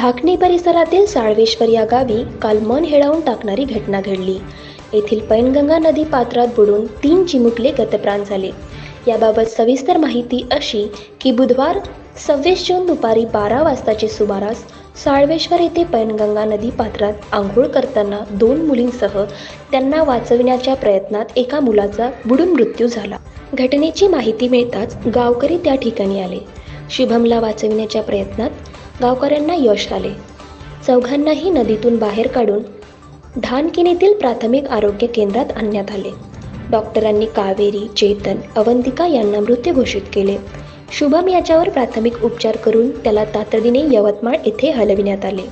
ढाकणी परिसरातील साळवेश्वर या गावी काल मन हेळावून टाकणारी घटना घडली. येथील पैनगंगा नदी पात्रात बुडून तीन चिमुकले गतप्राण झाले. याबाबत सविस्तर माहिती अशी की बुधवार सव्वीस जून दुपारी बारा वाजताचे सुमारास साळवेश्वर येथे पैनगंगा नदी पात्रात आंघोळ करताना दोन मुलींसह त्यांना वाचविण्याच्या प्रयत्नात एका मुलाचा बुडून मृत्यू झाला. घटनेची माहिती मिळताच गावकरी त्या ठिकाणी आले. शुभमला वाचविण्याच्या प्रयत्नात गावकऱ्यांना यश आले. चौघांनाही नदीतून बाहेर काढून धानकिनीतील प्राथमिक आरोग्य केंद्रात आणण्यात आले. डॉक्टरांनी कावेरी चेतन अवंतिका यांना मृत घोषित केले. शुभम याच्यावर प्राथमिक उपचार करून त्याला तातडीने यवतमाळ येथे हलविण्यात आले.